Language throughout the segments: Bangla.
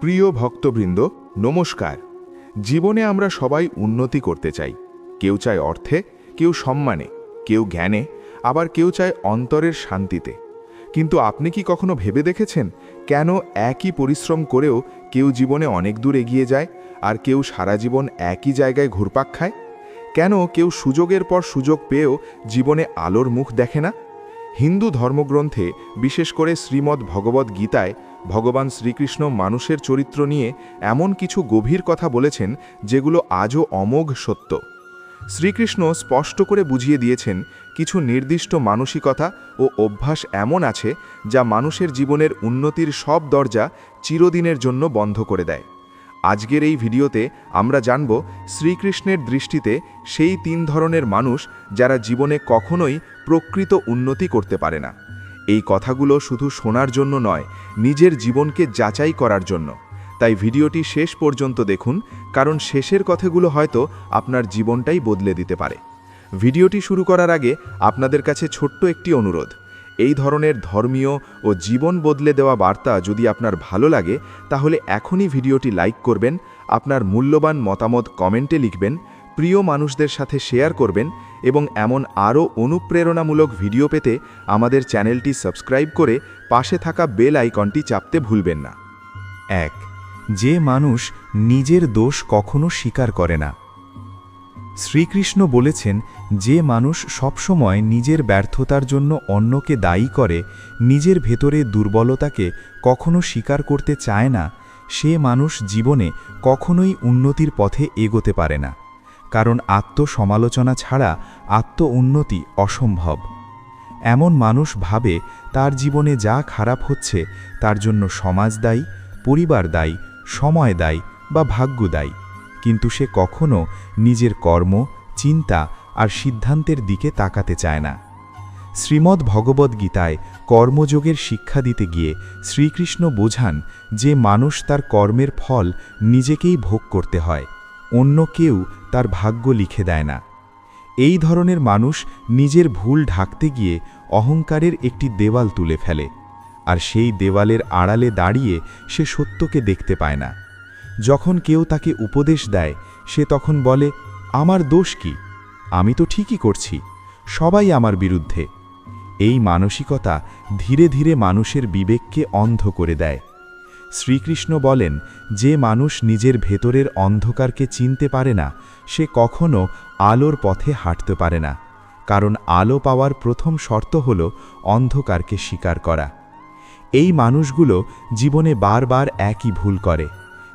প্রিয় ভক্তবৃন্দ, নমস্কার। জীবনে আমরা সবাই উন্নতি করতে চাই। কেউ চায় অর্থে, কেউ সম্মানে, কেউ জ্ঞানে, আবার কেউ চায় অন্তরের শান্তিতে। কিন্তু আপনি কি কখনো ভেবে দেখেছেন কেন একই পরিশ্রম করেও কেউ জীবনে অনেক দূর এগিয়ে যায় আর কেউ সারা জীবন একই জায়গায় ঘুরপাক খায়? কেন কেউ সুযোগের পর সুযোগ পেয়েও জীবনে আলোর মুখ দেখে না? হিন্দু ধর্মগ্রন্থে, বিশেষ করে শ্রীমদ্ ভগবদ্ গীতায়, ভগবান শ্রীকৃষ্ণ মানুষের চরিত্র নিয়ে এমন কিছু গভীর কথা বলেছেন যেগুলো আজও অমোঘ সত্য। শ্রীকৃষ্ণ স্পষ্ট করে বুঝিয়ে দিয়েছেন কিছু নির্দিষ্ট মানসিকতা ও অভ্যাস এমন আছে যা মানুষের জীবনের উন্নতির সব দরজা চিরদিনের জন্য বন্ধ করে দেয়। আজকের এই ভিডিওতে আমরা জানব শ্রীকৃষ্ণের দৃষ্টিতে সেই তিন ধরনের মানুষ যারা জীবনে কখনোই প্রকৃত উন্নতি করতে পারে না। এই কথাগুলো শুধু শোনার জন্য নয়, নিজের জীবনকে যাচাই করার জন্য। তাই ভিডিওটি শেষ পর্যন্ত দেখুন, কারণ শেষের কথাগুলো হয়তো আপনার জীবনটাই বদলে দিতে পারে। ভিডিওটি শুরু করার আগে আপনাদের কাছে ছোট্ট একটি অনুরোধ। এই ধরনের ধর্মীয় ও জীবন বদলে দেওয়া বার্তা যদি আপনার ভালো লাগে, তাহলে এখনই ভিডিওটি লাইক করবেন, আপনার মূল্যবান মতামত কমেন্টে লিখবেন, প্রিয় মানুষদের সাথে শেয়ার করবেন এবং এমন আরও অনুপ্রেরণামূলক ভিডিও পেতে আমাদের চ্যানেলটি সাবস্ক্রাইব করে পাশে থাকা বেল আইকনটি চাপতে ভুলবেন না। এক, যে মানুষ নিজের দোষ কখনো স্বীকার করে না। শ্রীকৃষ্ণ বলেছেন, যে মানুষ সবসময় নিজের ব্যর্থতার জন্য অন্যকে দায়ী করে, নিজের ভেতরে দুর্বলতাকে কখনো স্বীকার করতে চায় না, সে মানুষ জীবনে কখনোই উন্নতির পথে এগোতে পারে না। কারণ আত্মসমালোচনা ছাড়া আত্ম উন্নতি অসম্ভব। এমন মানুষ ভাবে, তার জীবনে যা খারাপ হচ্ছে, তার জন্য সমাজ দায়ী, পরিবার দায়ী, সময় দায়ী বা ভাগ্য দায়ী। কিন্তু সে কখনো নিজের কর্ম, চিন্তা আর সিদ্ধান্তের দিকে তাকাতে চায় না। শ্রীমদ্ ভগবদ্গীতায় কর্মযোগের শিক্ষা দিতে গিয়ে শ্রীকৃষ্ণ বোঝান যে মানুষ তার কর্মের ফল নিজেকেই ভোগ করতে হয়, অন্য কেউ তার ভাগ্য লিখে দেয় না। এই ধরনের মানুষ নিজের ভুল ঢাকতে গিয়ে অহংকারের একটি দেওয়াল তুলে ফেলে, আর সেই দেওয়ালের আড়ালে দাঁড়িয়ে সে সত্যকে দেখতে পায় না। যখন কেউ তাকে উপদেশ দেয়, সে তখন বলে, আমার দোষ কি? আমি তো ঠিকই করছি। সবাই আমার বিরুদ্ধে। এই মানসিকতা ধীরে ধীরে মানুষের বিবেককে অন্ধ করে দেয়। শ্রীকৃষ্ণ বলেন, যে মানুষ নিজের ভেতরের অন্ধকারকে চিনতে পারে না, সে কখনো আলোর পথে হাঁটতে পারে না। কারণ আলো পাওয়ার প্রথম শর্ত হল অন্ধকারকে স্বীকার করা। এই মানুষগুলো জীবনে বারবার একই ভুল করে।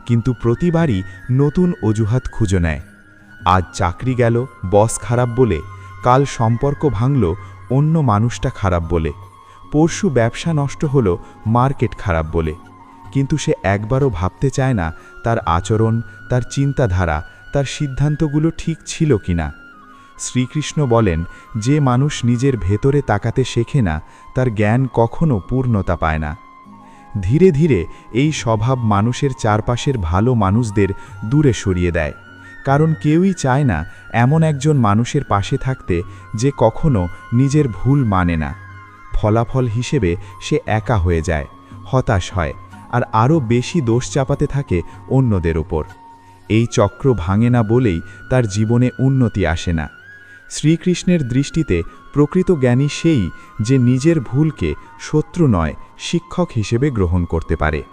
কিন্তু প্রতিবারই নতুন অজুহাত খুঁজে নেয়। আজ চাকরি গেল, বস খারাপ বলে, কাল সম্পর্ক ভাঙল, অন্য মানুষটা খারাপ বলে। পরশু ব্যবসা নষ্ট হলো, মার্কেট খারাপ বলে। কিন্তু সে একবারও ভাবতে চায় না, তার আচরণ, তার চিন্তাধারা, তার সিদ্ধান্তগুলো ঠিক ছিল কিনা। শ্রীকৃষ্ণ বলেন, যে মানুষ নিজের ভেতরে তাকাতে শেখে না, তার জ্ঞান কখনো পূর্ণতা পায় না। ধীরে ধীরে এই স্বভাব মানুষের চারপাশের ভালো মানুষদের দূরে সরিয়ে দেয়। কারণ কেউই চায় না এমন একজন মানুষের পাশে থাকতে যে কখনো নিজের ভুল মানে না। ফলাফল হিসেবে সে একা হয়ে যায়, হতাশ হয় আর আরও বেশি দোষ চাপাতে থাকে অন্যদের ওপর। এই চক্র ভাঙে না বলেই তার জীবনে উন্নতি আসে না। শ্রীকৃষ্ণের দৃষ্টিতে প্রকৃত জ্ঞানী সেই যে নিজের ভুলকে শত্রু নয় শিক্ষক হিসেবে গ্রহণ করতে পারে।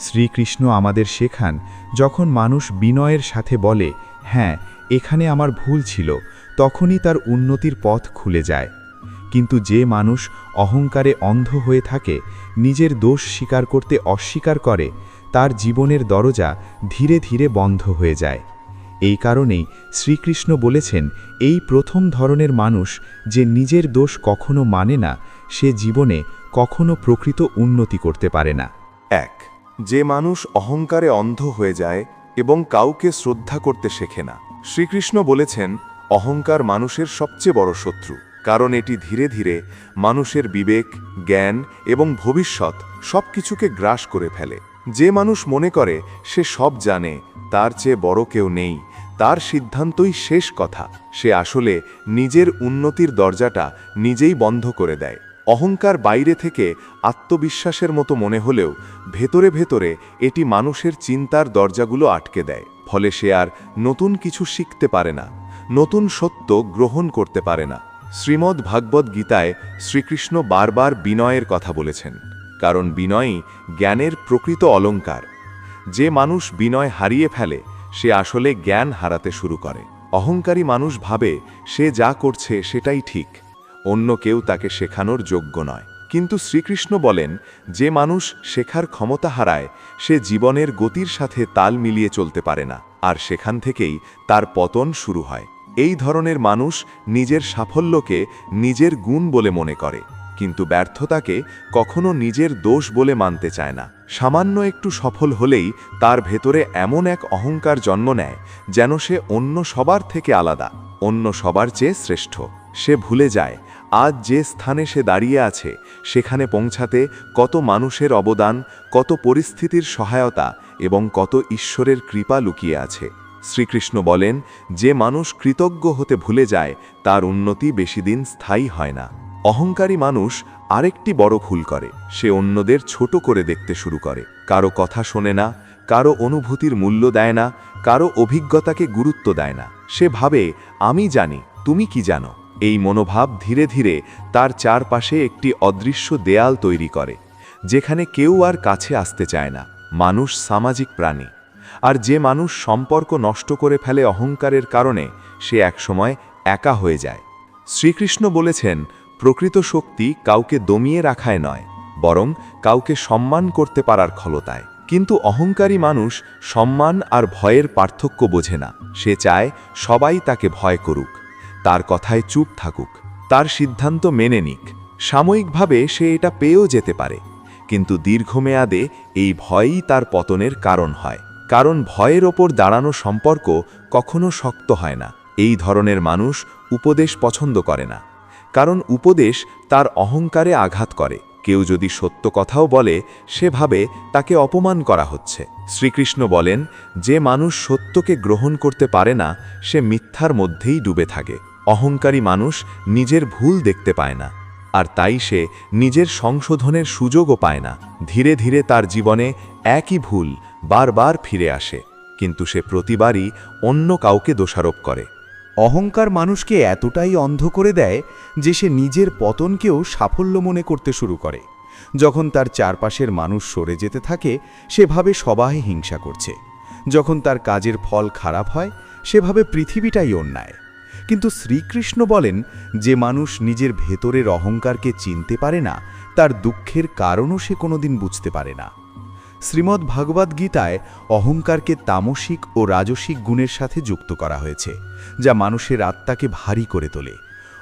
শ্রীকৃষ্ণ আমাদের শেখান, যখন মানুষ বিনয়ের সাথে বলে হ্যাঁ এখানে আমার ভুল ছিল তখনই তার উন্নতির পথ খুলে যায়। কিন্তু যে মানুষ অহংকারে অন্ধ হয়ে থাকে, নিজের দোষ স্বীকার করতে অস্বীকার করে, তার জীবনের দরজা ধীরে ধীরে বন্ধ হয়ে যায়। এই কারণেই শ্রীকৃষ্ণ বলেছেন, এই প্রথম ধরনের মানুষ যে নিজের দোষ কখনো মানে না, সে জীবনে কখনো প্রকৃত উন্নতি করতে পারে না। এক, যে মানুষ অহংকারে অন্ধ হয়ে যায় এবং কাউকে শ্রদ্ধা করতে শেখে না। শ্রীকৃষ্ণ বলেছেন, অহংকার মানুষের সবচেয়ে বড় শত্রু। কারণ এটি ধীরে ধীরে মানুষের বিবেক, জ্ঞান এবং ভবিষ্যৎ সব কিছুকে গ্রাস করে ফেলে। যে মানুষ মনে করে, সে সব জানে, তার চেয়ে বড় কেউ নেই, তার সিদ্ধান্তই শেষ কথা। সে আসলে নিজের উন্নতির দরজাটা নিজেই বন্ধ করে দেয়। অহংকার বাইরে থেকে আত্মবিশ্বাসের মতো মনে হলেও ভেতরে ভেতরে এটি মানুষের চিন্তার দরজাগুলো আটকে দেয়। ফলে সে আর নতুন কিছু শিখতে পারে না, নতুন সত্য গ্রহণ করতে পারে না। শ্রীমদ্ ভাগবত গীতায় শ্রীকৃষ্ণ বারবার বিনয়ের কথা বলেছেন, কারণ বিনয়ই জ্ঞানের প্রকৃত অলঙ্কার। যে মানুষ বিনয় হারিয়ে ফেলে, সে আসলে জ্ঞান হারাতে শুরু করে। অহংকারী মানুষ ভাবে সে যা করছে সেটাই ঠিক। অন্য কেউ তাকে শেখানোর যোগ্য নয়। কিন্তু শ্রীকৃষ্ণ বলেন, যে মানুষ শেখার ক্ষমতা হারায়, সে জীবনের গতির সাথে তাল মিলিয়ে চলতে পারে না, আর সেখান থেকেই তার পতন শুরু হয়। এই ধরনের মানুষ নিজের সাফল্যকে নিজের গুণ বলে মনে করে, কিন্তু ব্যর্থতাকে কখনো নিজের দোষ বলে মানতে চায় না। সামান্য একটু সফল হলেই তার ভেতরে এমন এক অহংকার জন্ম নেয়, যেন সে অন্য সবার থেকে আলাদা, অন্য সবার চেয়ে শ্রেষ্ঠ। সে ভুলে যায়, আজ যে স্থানে সে দাঁড়িয়ে আছে, সেখানে পৌঁছাতে কত মানুষের অবদান, কত পরিস্থিতির সহায়তা এবং কত ঈশ্বরের কৃপা লুকিয়ে আছে। শ্রীকৃষ্ণ বলেন, যে মানুষ কৃতজ্ঞ হতে ভুলে যায়, তার উন্নতি বেশি দিন স্থায়ী হয় না। অহংকারী মানুষ আরেকটি বড় ভুল করে, সে অন্যদের ছোট করে দেখতে শুরু করে। কারও কথা শোনে না, কারও অনুভূতির মূল্য দেয় না, কারও অভিজ্ঞতাকে গুরুত্ব দেয় না। সে ভাবে, আমি জানি, তুমি কি জানো? এই মনোভাব ধীরে ধীরে তার চারপাশে একটি অদৃশ্য দেয়াল তৈরি করে, যেখানে কেউ আর কাছে আসতে চায় না, মানুষ সামাজিক প্রাণী। আর যে মানুষ সম্পর্ক নষ্ট করে ফেলে অহংকারের কারণে সে একসময় একা হয়ে যায়। শ্রীকৃষ্ণ বলেছেন, প্রকৃত শক্তি কাউকে দমিয়ে রাখায় নয়, বরং কাউকে সম্মান করতে পারার ক্ষলতায় কিন্তু অহংকারী মানুষ সম্মান আর ভয়ের পার্থক্য বোঝে না, সে চায় সবাই তাকে ভয় করুক। তার কথায় চুপ থাকুক, তার সিদ্ধান্ত মেনে নিক, সাময়িকভাবে সে এটা পেয়েও যেতে পারে, কিন্তু দীর্ঘমেয়াদে এই ভয়ই তার পতনের কারণ হয়, কারণ ভয়ের ওপর দাঁড়ানো সম্পর্ক কখনো শক্ত হয় না, এই ধরনের মানুষ উপদেশ পছন্দ করে না, কারণ উপদেশ তার অহংকারে আঘাত করে, কেউ যদি সত্য কথাও বলে, সেভাবে তাকে অপমান করা হচ্ছে, শ্রীকৃষ্ণ বলেন, যে মানুষ সত্যকে গ্রহণ করতে পারে না, সে মিথ্যার মধ্যেই ডুবে থাকে। অহংকারী মানুষ নিজের ভুল দেখতে পায় না, আর তাই সে নিজের সংশোধনের সুযোগও পায় না। ধীরে ধীরে তার জীবনে একই ভুল বারবার ফিরে আসে, কিন্তু সে প্রতিবারই অন্য কাউকে দোষারোপ করে। অহংকার মানুষকে এতটাই অন্ধ করে দেয় যে সে নিজের পতনকেও সাফল্য মনে করতে শুরু করে। যখন তার চারপাশের মানুষ সরে যেতে থাকে, সেভাবে সবাই হিংসা করছে। যখন তার কাজের ফল খারাপ হয়, সেভাবে পৃথিবীটাই অন্যায়। কিন্তু শ্রীকৃষ্ণ বলেন, যে মানুষ নিজের ভেতরের অহংকারকে চিনতে পারে না, তার দুঃখের কারণও সে কোনোদিন বুঝতে পারে না। শ্রীমদ্ ভাগবত গীতায় অহংকারকে তামসিক ও রাজসিক গুণের সাথে যুক্ত করা হয়েছে, যা মানুষের আত্মাকে ভারী করে তোলে।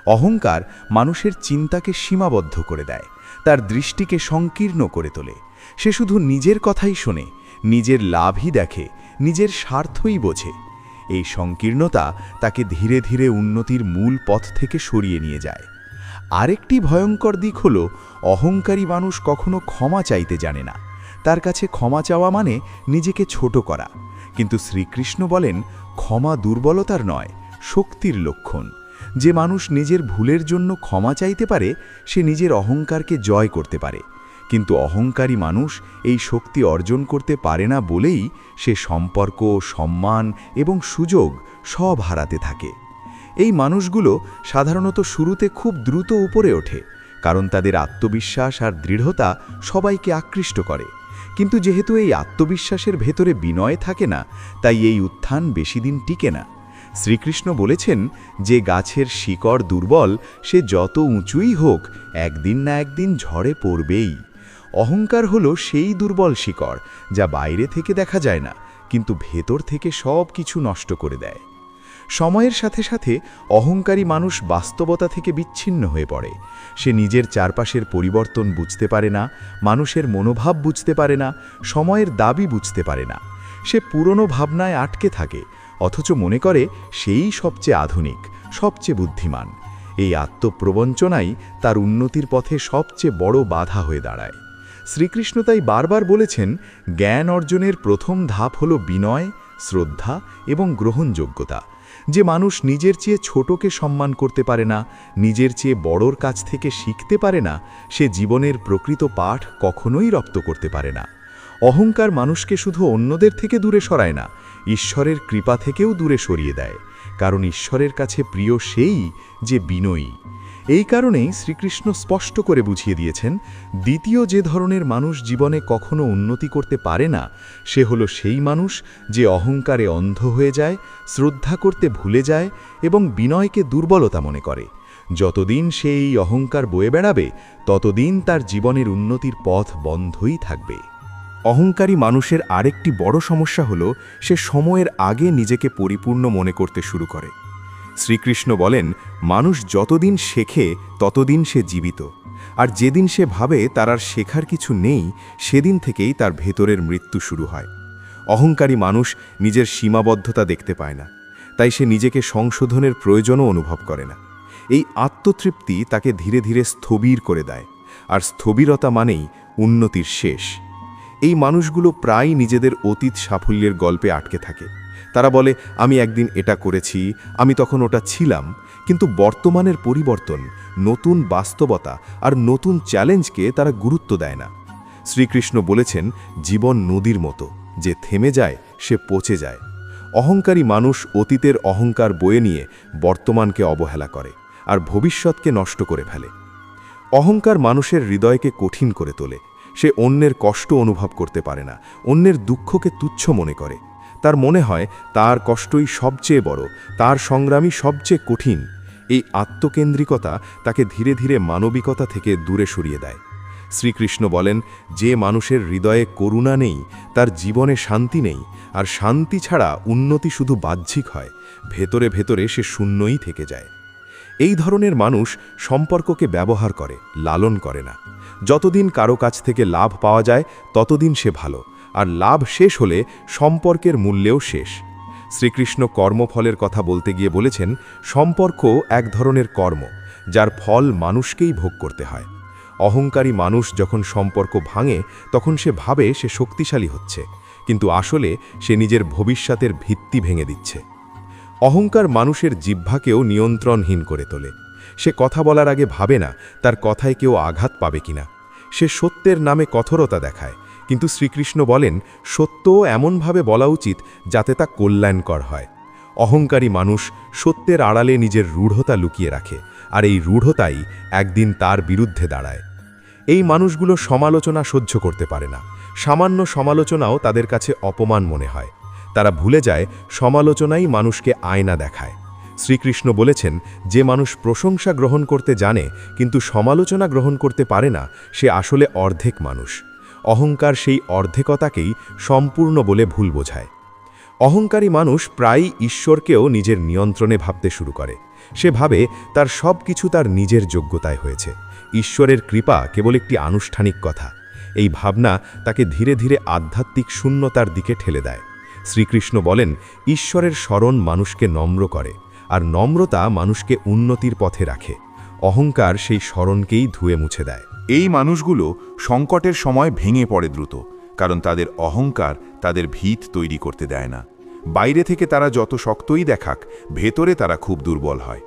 অহংকার মানুষের চিন্তাকে সীমাবদ্ধ করে দেয়, তার দৃষ্টিকে সংকীর্ণ করে তোলে। সে শুধু নিজের কথাই শোনে, নিজের লাভই দেখে, নিজের স্বার্থই বোঝে। এই সংকীর্ণতা তাকে ধীরে ধীরে উন্নতির মূল পথ থেকে সরিয়ে নিয়ে যায়। আরেকটি ভয়ঙ্কর দিক হল, অহংকারী মানুষ কখনো ক্ষমা চাইতে জানে না। তার কাছে ক্ষমা চাওয়া মানে নিজেকে ছোট করা। কিন্তু শ্রীকৃষ্ণ বলেন, ক্ষমা দুর্বলতার নয়, শক্তির লক্ষণ। যে মানুষ নিজের ভুলের জন্য ক্ষমা চাইতে পারে, সে নিজের অহংকারকে জয় করতে পারে। কিন্তু অহংকারী মানুষ এই শক্তি অর্জন করতে পারে না বলেই সে সম্পর্ক, সম্মান এবং সুযোগ সব হারাতে থাকে। এই মানুষগুলো সাধারণত শুরুতে খুব দ্রুত উপরে ওঠে, কারণ তাদের আত্মবিশ্বাস আর দৃঢ়তা সবাইকে আকৃষ্ট করে। কিন্তু যেহেতু এই আত্মবিশ্বাসের ভেতরে বিনয় থাকে না, তাই এই উত্থান বেশি দিন টিকে না। শ্রীকৃষ্ণ বলেছেন, যে গাছের শিকড় দুর্বল, সে যত উঁচুই হোক, একদিন না একদিন ঝড়ে পড়বেই। অহংকার হলো সেই দুর্বল শিকড়, যা বাইরে থেকে দেখা যায় না, কিন্তু ভেতর থেকে সব কিছু নষ্ট করে দেয়। সময়ের সাথে সাথে অহংকারী মানুষ বাস্তবতা থেকে বিচ্ছিন্ন হয়ে পড়ে। সে নিজের চারপাশের পরিবর্তন বুঝতে পারে না, মানুষের মনোভাব বুঝতে পারে না, সময়ের দাবি বুঝতে পারে না। সে পুরনো ভাবনায় আটকে থাকে, অথচ মনে করে সেই সবচেয়ে আধুনিক, সবচেয়ে বুদ্ধিমান। এই আত্মপ্রবঞ্চনাই তার উন্নতির পথে সবচেয়ে বড় বাধা হয়ে দাঁড়ায়। শ্রীকৃষ্ণ তাই বারবার বলেছেন, জ্ঞান অর্জনের প্রথম ধাপ হল বিনয়, শ্রদ্ধা এবং গ্রহণযোগ্যতা। যে মানুষ নিজের চেয়ে ছোটকে সম্মান করতে পারে না, নিজের চেয়ে বড়র কাছ থেকে শিখতে পারে না, সে জীবনের প্রকৃত পাঠ কখনোই রপ্ত করতে পারে না। অহংকার মানুষকে শুধু অন্যদের থেকে দূরে সরায় না, ঈশ্বরের কৃপা থেকেও দূরে সরিয়ে দেয়। কারণ ঈশ্বরের কাছে প্রিয় সেই যে বিনয়ী। এই কারণেই শ্রীকৃষ্ণ স্পষ্ট করে বুঝিয়ে দিয়েছেন, দ্বিতীয় যে ধরনের মানুষ জীবনে কখনো উন্নতি করতে পারে না, সে হলো সেই মানুষ যে অহংকারে অন্ধ হয়ে যায়, শ্রদ্ধা করতে ভুলে যায় এবং বিনয়কে দুর্বলতা মনে করে। যতদিন সে এই অহংকার বয়ে বেড়াবে, ততদিন তার জীবনের উন্নতির পথ বন্ধই থাকবে। অহংকারী মানুষের আরেকটি বড় সমস্যা হল, সে সময়ের আগে নিজেকে পরিপূর্ণ মনে করতে শুরু করে। শ্রীকৃষ্ণ বলেন, মানুষ যতদিন শেখে, ততদিন সে জীবিত। আর যেদিন সে ভাবে তার আর শেখার কিছু নেই, সেদিন থেকেই তার ভেতরের মৃত্যু শুরু হয়। অহংকারী মানুষ নিজের সীমাবদ্ধতা দেখতে পায় না। তাই সে নিজেকে সংশোধনের প্রয়োজনও অনুভব করে না। এই আত্মতৃপ্তি তাকে ধীরে ধীরে স্থবির করে দেয়। আর স্থবিরতা মানেই উন্নতির শেষ। এই মানুষগুলো প্রায় নিজেদের অতীত সাফল্যের গল্পে আটকে থাকে। তারা বলে, আমি একদিন এটা করেছি, আমি তখন ওটা ছিলাম, কিন্তু বর্তমানের পরিবর্তন, নতুন বাস্তবতা আর নতুন চ্যালেঞ্জকে তারা গুরুত্ব দেয় না। শ্রীকৃষ্ণ বলেছেন, জীবন নদীর মতো, যে থেমে যায়, সে পচে যায়। অহংকারী মানুষ অতীতের অহংকার বয়ে নিয়ে বর্তমানকে অবহেলা করে আর ভবিষ্যৎকে নষ্ট করে ফেলে। অহংকার মানুষের হৃদয়কে কঠিন করে তোলে সে অন্যের কষ্ট অনুভব করতে পারে না, অন্যের দুঃখকে তুচ্ছ মনে করে। তার মনে হয়, তার কষ্টই সবচেয়ে বড়, তার সংগ্রামই সবচেয়ে কঠিন। এই আত্মকেন্দ্রিকতা তাকে ধীরে ধীরে মানবিকতা থেকে দূরে সরিয়ে দেয়। শ্রীকৃষ্ণ বলেন, যে মানুষের হৃদয়ে করুণা নেই, তার জীবনে শান্তি নেই, আর শান্তি ছাড়া উন্নতি শুধু বাহ্যিক হয়, ভেতরে ভেতরে সে শূন্যই থেকে যায়। এই ধরনের মানুষ সম্পর্ককে ব্যবহার করে, লালন করে না। যতদিন কারও কাছ থেকে লাভ পাওয়া যায়, ততদিন সে ভালো। আর লাভ শেষ হলে সম্পর্কের মূল্যেও শেষ। শ্রীকৃষ্ণ কর্মফলের কথা বলতে গিয়ে বলেছেন, সম্পর্ক এক ধরনের কর্ম, যার ফল মানুষকেই ভোগ করতে হয়। অহংকারী মানুষ যখন সম্পর্ক ভাঙে, তখন সে ভাবে সে শক্তিশালী হচ্ছে। কিন্তু আসলে সে নিজের ভবিষ্যতের ভিত্তি ভেঙে দিচ্ছে। অহংকার মানুষের জিহ্বাকেও নিয়ন্ত্রণহীন করে তোলে। সে কথা বলার আগে ভাবে না, তার কথায় কেউ আঘাত পাবে কিনা। সে সত্যের নামে কঠোরতা দেখায়, কিন্তু শ্রীকৃষ্ণ বলেন, সত্যও এমনভাবে বলা উচিত যাতে তা কল্যাণকর হয়। অহংকারী মানুষ সত্যের আড়ালে নিজের রূঢ়তা লুকিয়ে রাখে, আর এই রূঢ়তাই একদিন তার বিরুদ্ধে দাঁড়ায়। এই মানুষগুলো সমালোচনা সহ্য করতে পারে না। সামান্য সমালোচনাও তাদের কাছে অপমান মনে হয়। তারা ভুলে যায় সমালোচনাই মানুষকে আয়না দেখায়। শ্রীকৃষ্ণ বলেছেন, যে মানুষ প্রশংসা গ্রহণ করতে জানে, কিন্তু সমালোচনা গ্রহণ করতে পারে না, সে আসলে অর্ধেক মানুষ। অহংকার সেই অর্ধেকতাকেই সম্পূর্ণ বলে ভুল বোঝায়। অহংকারী মানুষ প্রায়ই ঈশ্বরকেও নিজের নিয়ন্ত্রণে ভাবতে শুরু করে। সে ভাবে তার সব কিছু তার নিজের যোগ্যতায় হয়েছে। ঈশ্বরের কৃপা কেবল একটি আনুষ্ঠানিক কথা। এই ভাবনা তাকে ধীরে ধীরে আধ্যাত্মিক শূন্যতার দিকে ঠেলে দেয়। শ্রীকৃষ্ণ বলেন, ঈশ্বরের স্মরণ মানুষকে নম্র করে, আর নম্রতা মানুষকে উন্নতির পথে রাখে। অহংকার সেই স্মরণকেই ধুয়ে মুছে দেয়। এই মানুষগুলো সংকটের সময় ভেঙে পড়ে দ্রুত, কারণ তাদের অহংকার তাদের ভিত তৈরি করতে দেয় না। বাইরে থেকে তারা যত শক্তই দেখাক, ভেতরে তারা খুব দুর্বল হয়।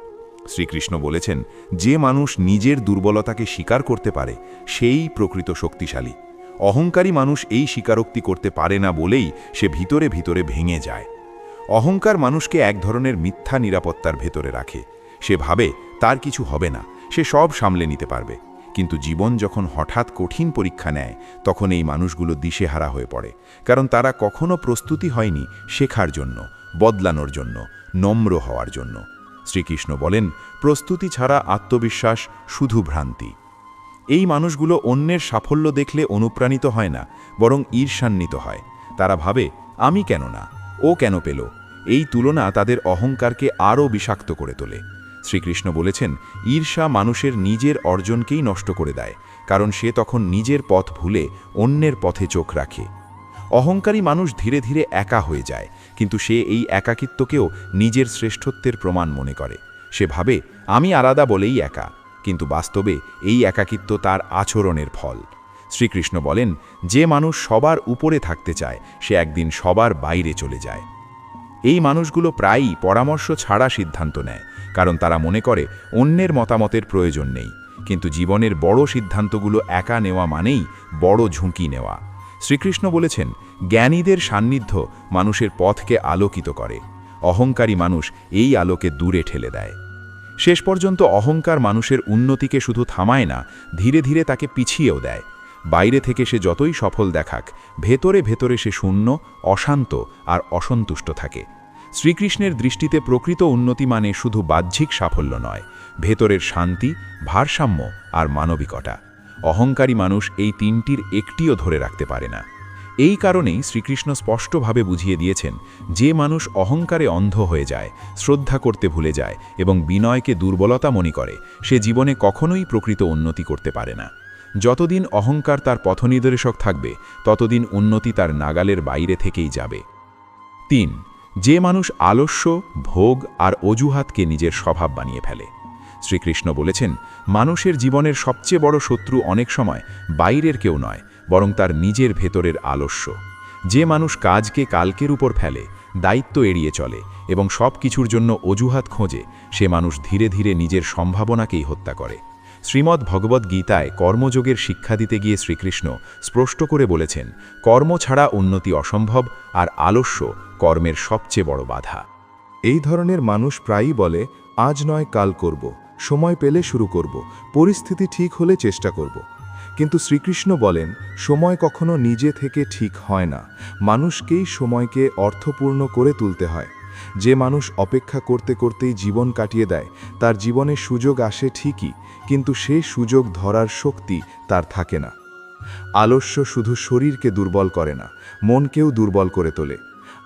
শ্রীকৃষ্ণ বলেছেন, যে মানুষ নিজের দুর্বলতাকে স্বীকার করতে পারে, সেই প্রকৃত শক্তিশালী। অহংকারী মানুষ এই স্বীকারোক্তি করতে পারে না বলেই সে ভিতরে ভিতরে ভেঙে যায়। অহংকার মানুষকে এক ধরনের মিথ্যা নিরাপত্তার ভেতরে রাখে। সে ভাবে তার কিছু হবে না, সে সব সামলে নিতে পারবে। কিন্তু জীবন যখন হঠাৎ কঠিন পরীক্ষা নেয়, তখন এই মানুষগুলো দিশেহারা হয়ে পড়ে। কারণ তারা কখনো প্রস্তুতি হয়নি শেখার জন্য, বদলানোর জন্য, নম্র হওয়ার জন্য। শ্রীকৃষ্ণ বলেন, প্রস্তুতি ছাড়া আত্মবিশ্বাস শুধু ভ্রান্তি। এই মানুষগুলো অন্যের সাফল্য দেখলে অনুপ্রাণিত হয় না, বরং ঈর্ষান্বিত হয়। তারা ভাবে, আমি কেন না? ও কেন পেল? এই তুলনা তাদের অহংকারকে আরও বিষাক্ত করে তোলে। শ্রীকৃষ্ণ বলেছেন, ঈর্ষা মানুষের নিজের অর্জনকেই নষ্ট করে দেয়, কারণ সে তখন নিজের পথ ভুলে অন্যের পথে চোখ রাখে। অহংকারী মানুষ ধীরে ধীরে একা হয়ে যায়, কিন্তু সে এই একাকিত্বকেও নিজের শ্রেষ্ঠত্বের প্রমাণ মনে করে। সে ভাবে, আমি আলাদা বলেই একা। কিন্তু বাস্তবে এই একাকিত্ব তার আচরণের ফল। শ্রীকৃষ্ণ বলেন, যে মানুষ সবার উপরে থাকতে চায়, সে একদিন সবার বাইরে চলে যায়। এই মানুষগুলো প্রায়ই পরামর্শ ছাড়া সিদ্ধান্ত নেয়, কারণ তারা মনে করে অন্যের মতামতের প্রয়োজন নেই। কিন্তু জীবনের বড় সিদ্ধান্তগুলো একা নেওয়া মানেই বড় ঝুঁকি নেওয়া। শ্রীকৃষ্ণ বলেছেন, জ্ঞানীদের সান্নিধ্য মানুষের পথকে আলোকিত করে। অহংকারী মানুষ এই আলোকে দূরে ঠেলে দেয়। শেষ পর্যন্ত অহংকার মানুষের উন্নতিকে শুধু থামায় না, ধীরে ধীরে তাকে পিছিয়েও দেয়। বাইরে থেকে সে যতই সফল দেখাক, ভেতরে ভেতরে সে শূন্য, অশান্ত আর অসন্তুষ্ট থাকে। শ্রীকৃষ্ণের দৃষ্টিতে প্রকৃত উন্নতি মানে শুধু বাহ্যিক সাফল্য নয়, ভেতরের শান্তি, ভারসাম্য আর মানবিকতা। অহংকারী মানুষ এই তিনটির একটিও ধরে রাখতে পারে না। এই কারণেই শ্রীকৃষ্ণ স্পষ্টভাবে বুঝিয়ে দিয়েছেন, যে মানুষ অহংকারে অন্ধ হয়ে যায়, শ্রদ্ধা করতে ভুলে যায় এবং বিনয়কে দুর্বলতা মনে করে, সে জীবনে কখনোই প্রকৃত উন্নতি করতে পারে না। যতদিন অহংকার তার পথনির্দেশক থাকবে, ততদিন উন্নতি তার নাগালের বাইরে থেকেই যাবে। তিন, যে মানুষ আলস্য, ভোগ আর অজুহাতকে নিজের স্বভাব বানিয়ে ফেলে। শ্রীকৃষ্ণ বলেছেন, মানুষের জীবনের সবচেয়ে বড় শত্রু অনেক সময় বাইরের কেউ নয় বরং তার নিজের ভেতরের আলস্য। যে মানুষ কাজকে কালকের উপর ফেলে, দায়িত্ব এড়িয়ে চলে এবং সব কিছুর জন্য অজুহাত খোঁজে, সে মানুষ ধীরে ধীরে নিজের সম্ভাবনাকেই হত্যা করে। শ্রীমদ্ ভগবদ্ গীতায় কর্মযোগের শিক্ষা দিতে গিয়ে শ্রীকৃষ্ণ স্পষ্ট করে বলেছেন, কর্ম ছাড়া উন্নতি অসম্ভব আর আলস্য কর্মের সবচেয়ে বড় বাধা। এই ধরনের মানুষ প্রায়ই বলে, আজ নয়, কাল করব। সময় পেলে শুরু করব। পরিস্থিতি ঠিক হলে চেষ্টা করব। কিন্তু শ্রীকৃষ্ণ বলেন, সময় কখনো নিজে থেকে ঠিক হয় না। মানুষকেই সময়কে অর্থপূর্ণ করে তুলতে হয়। যে মানুষ অপেক্ষা করতে করতেই জীবন কাটিয়ে দেয়, তার জীবনে সুযোগ আসে ঠিকই, কিন্তু সেই সুযোগ ধরার শক্তি তার থাকে না। আলস্য শুধু শরীরকে দুর্বল করে না, মনকেও দুর্বল করে তোলে।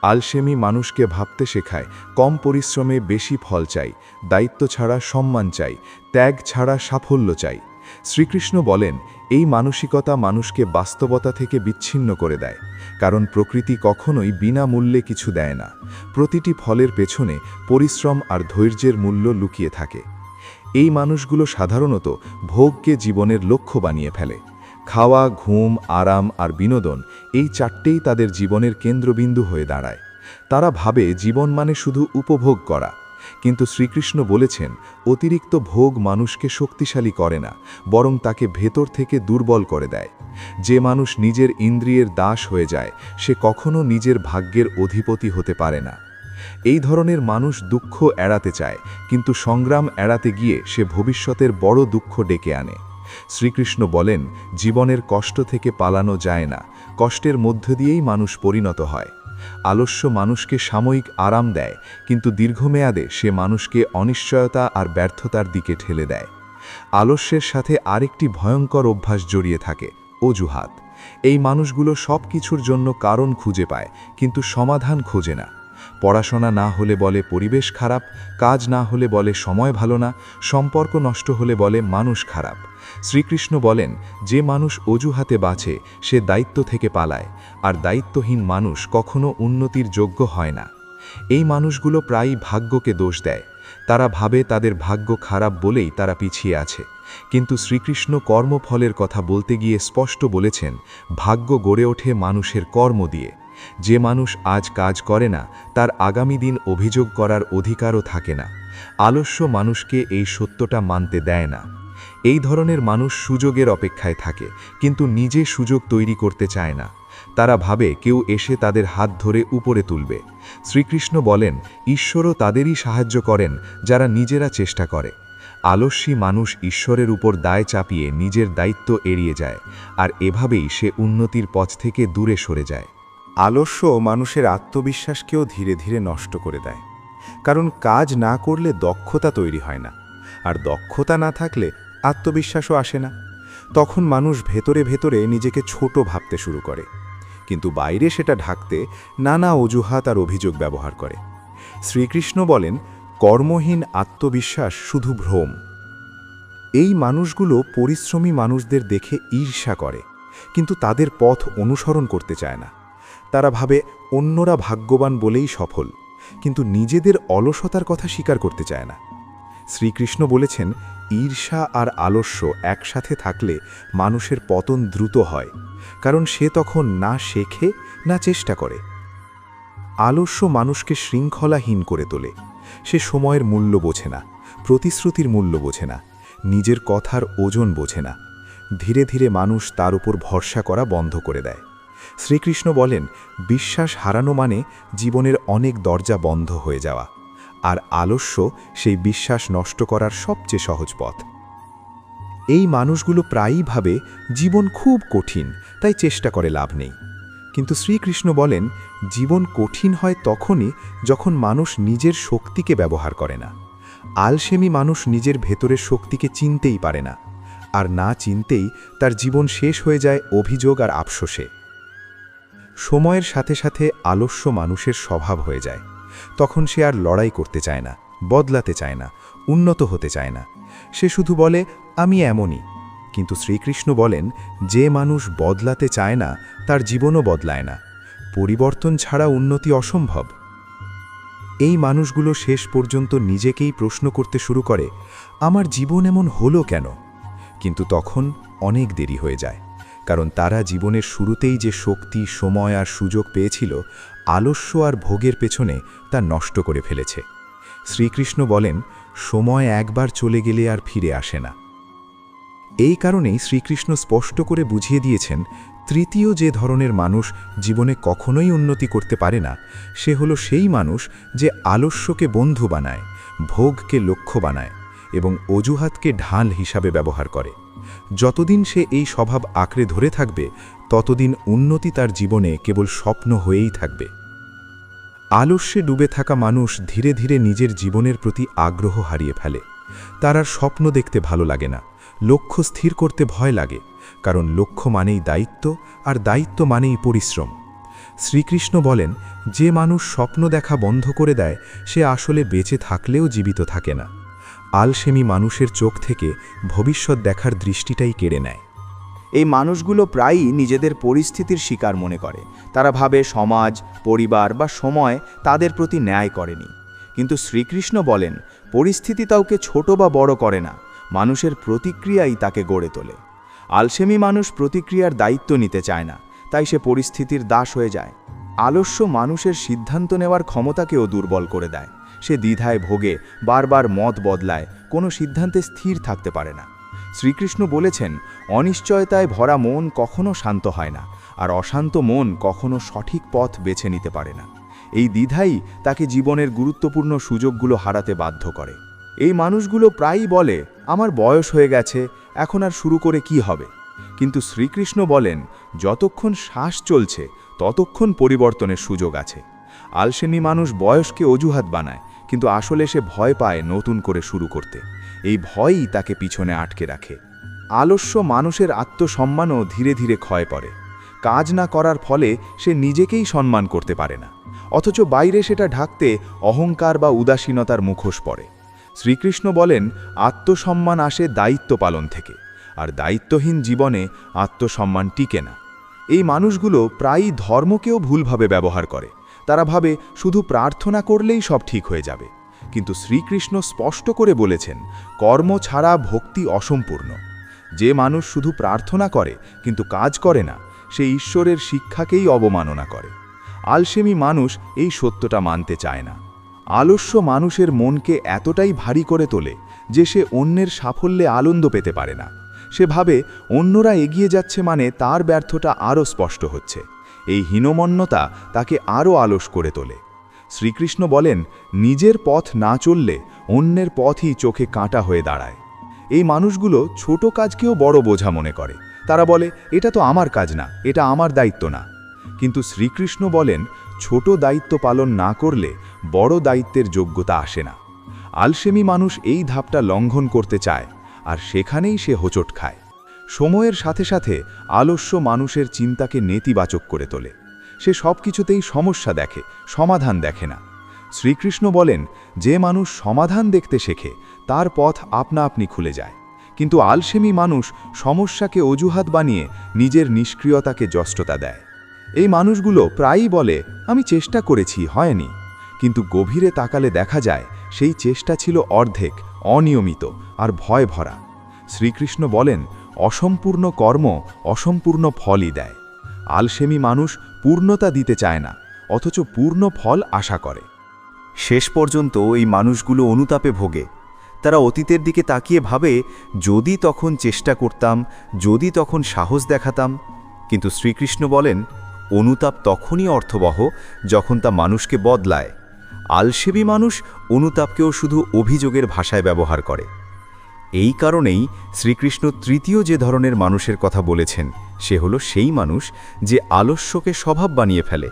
আলসেমি মানুষকে ভাবতে শেখায়, কম পরিশ্রমে বেশি ফল চাই, দায়িত্ব ছাড়া সম্মান চাই, ত্যাগ ছাড়া সাফল্য চাই। শ্রীকৃষ্ণ বলেন এই মানসিকতা মানুষকে বাস্তবতা থেকে বিচ্ছিন্ন করে দেয়, কারণ প্রকৃতি কখনোই বিনামূল্যে কিছু দেয় না। প্রতিটি ফলের পেছনে পরিশ্রম আর ধৈর্যের মূল্য লুকিয়ে থাকে। এই মানুষগুলো সাধারণত ভোগকে জীবনের লক্ষ্য বানিয়ে ফেলে। খাওয়া, ঘুম, আরাম আর বিনোদন এই চারটেই তাদের জীবনের কেন্দ্রবিন্দু হয়ে দাঁড়ায়। তারা ভাবে জীবন মানে শুধু উপভোগ করা। কিন্তু শ্রীকৃষ্ণ বলেছেন, অতিরিক্ত ভোগ মানুষকে শক্তিশালী করে না, বরং তাকে ভেতর থেকে দুর্বল করে দেয়। যে মানুষ নিজের ইন্দ্রিয়ের দাস হয়ে যায়, সে কখনো নিজের ভাগ্যের অধিপতি হতে পারে না। এই ধরনের মানুষ দুঃখ এড়াতে চায়, কিন্তু সংগ্রাম এড়াতে গিয়ে সে ভবিষ্যতের বড় দুঃখ ডেকে আনে। শ্রীকৃষ্ণ বলেন, জীবনের কষ্ট থেকে পালানো যায় না, কষ্টের মধ্য দিয়েই মানুষ পরিণত হয়। আলস্য মানুষকে সাময়িক আরাম দেয়, কিন্তু দীর্ঘমেয়াদে সে মানুষকে অনিশ্চয়তা আর ব্যর্থতার দিকে ঠেলে দেয়। আলস্যের সাথে আরেকটি ভয়ঙ্কর অভ্যাস জড়িয়ে থাকে, অজুহাত। এই মানুষগুলো সব কিছুর জন্য কারণ খুঁজে পায়, কিন্তু সমাধান খোঁজে না। পড়াশোনা না হলে বলে পরিবেশ খারাপ, কাজ না হলে বলে সময় ভালো না, সম্পর্ক নষ্ট হলে বলে মানুষ খারাপ। শ্রীকৃষ্ণ বলেন, যে মানুষ অজুহাতে বাঁচে, সে দায়িত্ব থেকে পালায়, আর দায়িত্বহীন মানুষ কখনো উন্নতির যোগ্য হয় না। এই মানুষগুলো প্রায়ই ভাগ্যকে দোষ দেয়। তারা ভাবে তাদের ভাগ্য খারাপ বলেই তারা পিছিয়ে আছে। কিন্তু শ্রীকৃষ্ণ কর্মফলের কথা বলতে গিয়ে স্পষ্ট বলেছেন, ভাগ্য গড়ে ওঠে মানুষের কর্ম দিয়ে। যে মানুষ আজ কাজ করে না, তার আগামী দিন অভিযোগ করার অধিকারও থাকে না। আলস্য মানুষকে এই সত্যটা মানতে দেয় না। এই ধরনের মানুষ সুযোগের অপেক্ষায় থাকে, কিন্তু নিজে সুযোগ তৈরি করতে চায় না। তারা ভাবে কেউ এসে তাদের হাত ধরে উপরে তুলবে। শ্রীকৃষ্ণ বলেন, ঈশ্বরও তাদেরই সাহায্য করেন যারা নিজেরা চেষ্টা করে। আলস্যী মানুষ ঈশ্বরের উপর দায় চাপিয়ে নিজের দায়িত্ব এড়িয়ে যায়, আর এভাবেই সে উন্নতির পথ থেকে দূরে সরে যায়। আলস্য মানুষের আত্মবিশ্বাসকেও ধীরে ধীরে নষ্ট করে দেয়। কারণ কাজ না করলে দক্ষতা তৈরি হয় না। আর দক্ষতা না থাকলে আত্মবিশ্বাসও আসে না। তখন মানুষ ভেতরে ভেতরে নিজেকে ছোট ভাবতে শুরু করে। কিন্তু বাইরে সেটা ঢাকতে নানা অজুহাত আর অভিযোগ ব্যবহার করে। শ্রীকৃষ্ণ বলেন, কর্মহীন আত্মবিশ্বাস শুধু ভ্রম। এই মানুষগুলো পরিশ্রমী মানুষদের দেখে ঈর্ষা করে, কিন্তু তাদের পথ অনুসরণ করতে চায় না। তারা ভাবে, অন্যরা ভাগ্যবান বলেই সফল, কিন্তু নিজেদের অলসতার কথা স্বীকার করতে চায় না। শ্রীকৃষ্ণ বলেছেন ঈর্ষা আর আলস্য একসাথে থাকলে মানুষের পতন দ্রুত হয়, কারণ সে তখন না শেখে, না চেষ্টা করে। আলস্য মানুষকে শৃঙ্খলাহীন করে তোলে। সে সময়ের মূল্য বোঝে না, প্রতিশ্রুতির মূল্য বোঝে না, নিজের কথার ওজন বোঝে না। ধীরে ধীরে মানুষ তার উপর ভরসা করা বন্ধ করে দেয়। শ্রীকৃষ্ণ বলেন, বিশ্বাস হারানো মানে জীবনের অনেক দরজা বন্ধ হয়ে যাওয়া। আর আলস্য সেই বিশ্বাস নষ্ট করার সবচেয়ে সহজ পথ। এই মানুষগুলো প্রায়ই ভাবে জীবন খুব কঠিন, তাই চেষ্টা করে লাভ নেই। কিন্তু শ্রীকৃষ্ণ বলেন, জীবন কঠিন হয় তখনই যখন মানুষ নিজের শক্তিকে ব্যবহার করে না। আলসেমি মানুষ নিজের ভেতরের শক্তিকে চিনতেই পারে না, আর না চিনতেই তার জীবন শেষ হয়ে যায় অভিযোগ আর আফসোসে। সময়ের সাথে সাথে আলস্য মানুষের স্বভাব হয়ে যায়। তখন সে আর লড়াই করতে চায় না, বদলাতে চায় না, উন্নত হতে চায় না। সে শুধু বলে, আমি এমনই। কিন্তু শ্রীকৃষ্ণ বলেন, যে মানুষ বদলাতে চায় না, তার জীবনও বদলায় না। পরিবর্তন ছাড়া উন্নতি অসম্ভব। এই মানুষগুলো শেষ পর্যন্ত নিজেকেই প্রশ্ন করতে শুরু করে, আমার জীবন এমন হলো কেন? কিন্তু তখন অনেক দেরি হয়ে যায়। কারণ তারা জীবনের শুরুতেই যে শক্তি, সময় আর সুযোগ পেয়েছিল, আলস্য আর ভোগের পেছনে তা নষ্ট করে ফেলেছে। শ্রীকৃষ্ণ বলেন, সময় একবার চলে গেলে আর ফিরে আসে না। এই কারণেই শ্রীকৃষ্ণ স্পষ্ট করে বুঝিয়ে দিয়েছেন, তৃতীয় যে ধরনের মানুষ জীবনে কখনোই উন্নতি করতে পারে না, সে হলো সেই মানুষ যে আলস্যকে বন্ধু বানায়, ভোগকে লক্ষ্য বানায়। এবং অজুহাতকে ঢাল হিসাবে ব্যবহার করে। যতদিন সে এই স্বভাব আঁকড়ে ধরে থাকবে, ততদিন উন্নতি তার জীবনে কেবল স্বপ্ন হয়েই থাকবে। আলস্যে ডুবে থাকা মানুষ ধীরে ধীরে নিজের জীবনের প্রতি আগ্রহ হারিয়ে ফেলে। তার আর স্বপ্ন দেখতে ভালো লাগে না, লক্ষ্য স্থির করতে ভয় লাগে, কারণ লক্ষ্য মানেই দায়িত্ব আর দায়িত্ব মানেই পরিশ্রম। শ্রীকৃষ্ণ বলেন, যে মানুষ স্বপ্ন দেখা বন্ধ করে দেয়, সে আসলে বেঁচে থাকলেও জীবিত থাকে না। আলসেমি মানুষের চোখ থেকে ভবিষ্যৎ দেখার দৃষ্টিটাই কেড়ে নেয়। এই মানুষগুলো প্রায়ই নিজেদের পরিস্থিতির শিকার মনে করে। তারা ভাবে সমাজ, পরিবার বা সময় তাদের প্রতি ন্যায় করেনি। কিন্তু শ্রীকৃষ্ণ বলেন, পরিস্থিতি তাওকে ছোট বা বড় করে না, মানুষের প্রতিক্রিয়াই তাকে গড়ে তোলে। আলসেমি মানুষ প্রতিক্রিয়ার দায়িত্ব নিতে চায় না, তাই সে পরিস্থিতির দাস হয়ে যায়। আলস্য মানুষের সিদ্ধান্ত নেওয়ার ক্ষমতাকেও দুর্বল করে দেয়। সে দ্বিধায় ভোগে, বারবার মত বদলায়, কোনো সিদ্ধান্তে স্থির থাকতে পারে না। শ্রীকৃষ্ণ বলেছেন, অনিশ্চয়তায় ভরা মন কখনো শান্ত হয় না, আর অশান্ত মন কখনো সঠিক পথ বেছে নিতে পারে না। এই দ্বিধাই তাকে জীবনের গুরুত্বপূর্ণ সুযোগগুলো হারাতে বাধ্য করে। এই মানুষগুলো প্রায়ই বলে, আমার বয়স হয়ে গেছে, এখন আর শুরু করে কি হবে? কিন্তু শ্রীকৃষ্ণ বলেন, যতক্ষণ শ্বাস চলছে, ততক্ষণ পরিবর্তনের সুযোগ আছে। আলসেমি মানুষ বয়সকে অজুহাত বানায় কিন্তু আসলে সে ভয় পায় নতুন করে শুরু করতে। এই ভয়ই তাকে পিছনে আটকে রাখে। আলস্য মানুষের আত্মসম্মানও ধীরে ধীরে ক্ষয় পড়ে। কাজ না করার ফলে সে নিজেকেই সম্মান করতে পারে না। অথচ বাইরে সেটা ঢাকতে অহংকার বা উদাসীনতার মুখোশ পড়ে। শ্রীকৃষ্ণ বলেন, আত্মসম্মান আসে দায়িত্ব পালন থেকে, আর দায়িত্বহীন জীবনে আত্মসম্মান টিকে না। এই মানুষগুলো প্রায়ই ধর্মকেও ভুলভাবে ব্যবহার করে। তারা ভাবে শুধু প্রার্থনা করলেই সব ঠিক হয়ে যাবে। কিন্তু শ্রীকৃষ্ণ স্পষ্ট করে বলেছেন, কর্ম ছাড়া ভক্তি অসম্পূর্ণ। যে মানুষ শুধু প্রার্থনা করে, কিন্তু কাজ করে না, সে ঈশ্বরের শিক্ষাকেই অবমাননা করে। আলসেমি মানুষ এই সত্যটা মানতে চায় না। আলস্য মানুষের মনকে এতটাই ভারী করে তোলে যে সে অন্যের সাফল্যে আনন্দ পেতে পারে না। সে ভাবে অন্যরা এগিয়ে যাচ্ছে মানে তার ব্যর্থটা আরও স্পষ্ট হচ্ছে। এই হীনমন্যতা তাকে আরও আলস করে তোলে। শ্রীকৃষ্ণ বলেন, নিজের পথ না চললে অন্যের পথই চোখে কাঁটা হয়ে দাঁড়ায়। এই মানুষগুলো ছোট কাজকেও বড় বোঝা মনে করে। তারা বলে, এটা তো আমার কাজ না, এটা আমার দায়িত্ব না। কিন্তু শ্রীকৃষ্ণ বলেন, ছোট দায়িত্ব পালন না করলে বড় দায়িত্বের যোগ্যতা আসে না। আলসেমি মানুষ এই ধাপটা লঙ্ঘন করতে চায়, আর সেখানেই সে হোঁচট খায়। সময়ের সাথে সাথে আলস্য মানুষের চিন্তাকে নেতিবাচক করে তোলে। সে সব কিছুতেই সমস্যা দেখে, সমাধান দেখে না। শ্রীকৃষ্ণ বলেন, যে মানুষ সমাধান দেখতে শেখে, তার পথ আপনা আপনি খুলে যায়। কিন্তু আলসেমি মানুষ সমস্যাকে অজুহাত বানিয়ে নিজের নিষ্ক্রিয়তাকে যষ্টতা দেয়। এই মানুষগুলো প্রায়ই বলে, আমি চেষ্টা করেছি, হয়নি। কিন্তু গভীরে তাকালে দেখা যায়, সেই চেষ্টা ছিল অর্ধেক, অনিয়মিত আর ভয় ভরা। শ্রীকৃষ্ণ বলেন অসম্পূর্ণ কর্ম অসম্পূর্ণ ফলই দেয়। আলসেমি মানুষ পূর্ণতা দিতে চায় না, অথচ পূর্ণ ফল আশা করে। শেষ পর্যন্ত এই মানুষগুলো অনুতাপে ভোগে। তারা অতীতের দিকে তাকিয়ে ভাবে, যদি তখন চেষ্টা করতাম, যদি তখন সাহস দেখাতাম। কিন্তু শ্রীকৃষ্ণ বলেন, অনুতাপ তখনই অর্থবহ যখন তা মানুষকে বদলায়। আলসেবী মানুষ অনুতাপকেও শুধু অভিযোগের ভাষায় ব্যবহার করে। এই কারণেই শ্রীকৃষ্ণ তৃতীয় যে ধরনের মানুষের কথা বলেছেন, সে হলো সেই মানুষ যে আলস্যকে স্বভাব বানিয়ে ফেলে,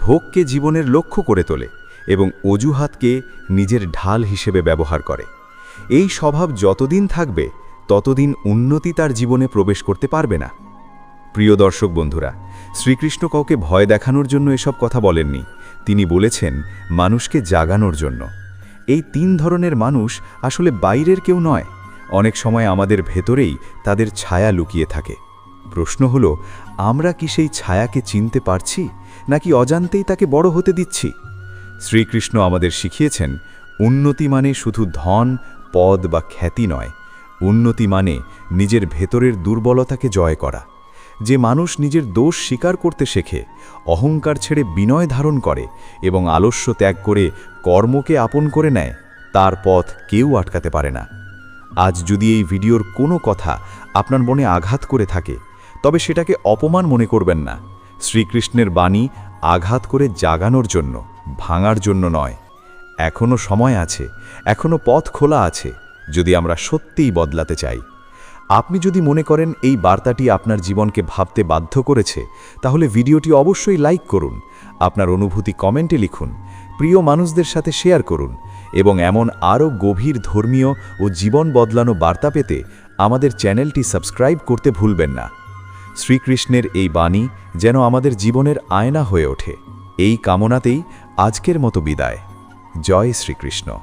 ভোগকে জীবনের লক্ষ্য করে তোলে এবং অজুহাতকে নিজের ঢাল হিসেবে ব্যবহার করে। এই স্বভাব যতদিন থাকবে, ততদিন উন্নতি তার জীবনে প্রবেশ করতে পারবে না। প্রিয় দর্শক বন্ধুরা, শ্রীকৃষ্ণ কাউকে ভয় দেখানোর জন্য এসব কথা বলেননি। তিনি বলেছেন, মানুষকে জাগানোর জন্য। এই তিন ধরনের মানুষ আসলে বাইরের কেউ নয় অনেক সময় আমাদের ভেতরেই তাদের ছায়া লুকিয়ে থাকে। প্রশ্ন হলো, আমরা কি সেই ছায়াকে চিনতে পারছি, নাকি অজান্তেই তাকে বড় হতে দিচ্ছি? শ্রীকৃষ্ণ আমাদের শিখিয়েছেন, উন্নতি মানে শুধু ধন, পদ বা খ্যাতি নয়, উন্নতি মানে নিজের ভেতরের দুর্বলতাকে জয় করা। যে মানুষ নিজের দোষ স্বীকার করতে শেখে, অহংকার ছেড়ে বিনয় ধারণ করে এবং আলস্য ত্যাগ করে কর্মকে আপন করে নেয়, তার পথ কেউ আটকাতে পারে না। আজ যদি এই ভিডিওর কোনো কথা আপনার মনে আঘাত করে থাকে, তবে সেটাকে অপমান মনে করবেন না। শ্রীকৃষ্ণের বাণী আঘাত করে জাগানোর জন্য, ভাঙার জন্য নয়। এখনও সময় আছে এখনও পথ খোলা আছে, যদি আমরা সত্যিই বদলাতে চাই। আপনি যদি মনে করেন এই বার্তাটি আপনার জীবনকে ভাবতে বাধ্য করেছে, তাহলে ভিডিওটি অবশ্যই লাইক করুন, আপনার অনুভূতি কমেন্টে লিখুন, প্রিয় মানুষদের সাথে শেয়ার করুন এবং এমন আরও গভীর ধর্মীয় ও জীবন বদলানো বার্তা পেতে আমাদের চ্যানেলটি সাবস্ক্রাইব করতে ভুলবেন না। শ্রীকৃষ্ণের এই বাণী যেন আমাদের জীবনের আয়না হয়ে ওঠে। এই কামনাতেই আজকের মতো বিদায়। জয় শ্রীকৃষ্ণ।